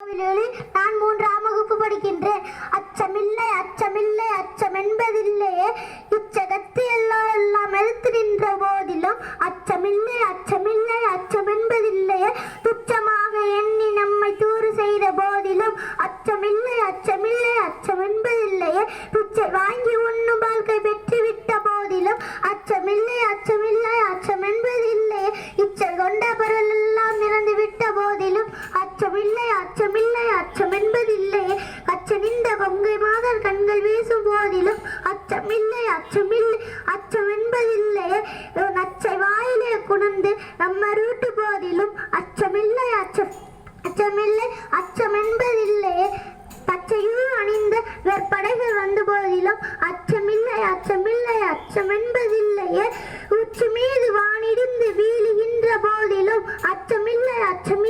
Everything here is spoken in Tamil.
கோவிலில் நான் மூன்றாம் வகுப்பு படிக்கின்றேன். அச்சமில்லை அச்சமில்லை அச்சம் என்பதில்லையே இச்சகத்து எல்லாம் எல்லாம் எழுத்து நின்ற போதிலும் அச்சமில்லை அச்சமில்லை அச்சம் என்பதில்லையே துச்சமாக எண்ணி நம்மை தூறு செய்த போதிலும் அச்சமில்லை அச்சமில்லை அச்சம் என்பதில்லையே துச்சை வாங்கி உண்ணும் வாழ்க்கை பெற்றுவிட்ட போதிலும் அச்சமில்லை அச்சமில்லை அச்சம் என்பதில்லையே இச்சை கொண்ட பொருள் எல்லாம் இறந்து விட்ட போதிலும் அச்சமில்லை அச்சமில்லை அச்சம் என்பதில்லை அச்சனிந்த கொங்கை மாதர் கண்கள் வீசும் போதிலும் அச்சமில்லை அச்சமில்லை அச்சம் என்பதில்லை நச்சை வாயிலே குணந்து நம்ம ரூட்டு போதிலும் அச்சமில்லை அச்சம் அச்சமில்லை அச்சம் என்பதில்லை பச்சையும் அணிந்த வெற்படைகள் வந்த போதிலும் அச்சமில்லை அச்சமில்லை அச்சம் என்பதில்லையே உச்சி மீது வானிடிந்து வீழுகின்ற போதிலும் அச்சமில்லை அச்சமில்லை